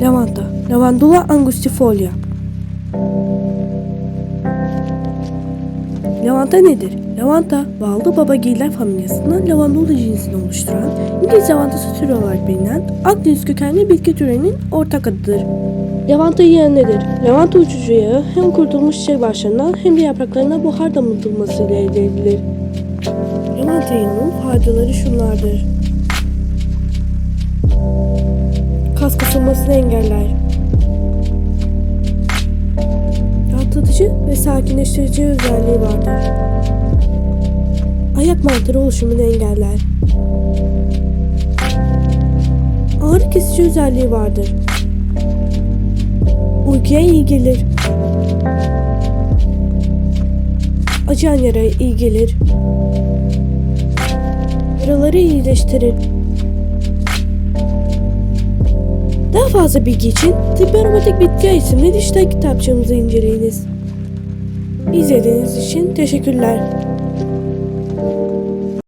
Lavanta. Lavandula angustifolia. Lavanta nedir? Lavanta, bağlı babagiller familyasından lavandula cinsini oluşturan İngiliz lavantası türü olarak bilinen Akdeniz kökenli bitki türünün ortak adıdır. Lavanta yağı nedir? Lavanta uçucu yağı hem kurutulmuş çiçek başlarından hem de yapraklarına buhar damıtılmasıyla elde edilir. Lavanta yağının faydaları şunlardır. Kas kasılmasını engeller. Rahatlatıcı ve sakinleştirici özelliği vardır. Ayak mantarı oluşumunu engeller. Ağrı kesici özelliği vardır. Uykuya iyi gelir. Acıyan yaraya iyi gelir. Yaraları iyileştirir. Fazla bilgi için Tıbbi Aromatik Bitki isimli dijital kitapçığımızı inceleyiniz. İzlediğiniz için teşekkürler.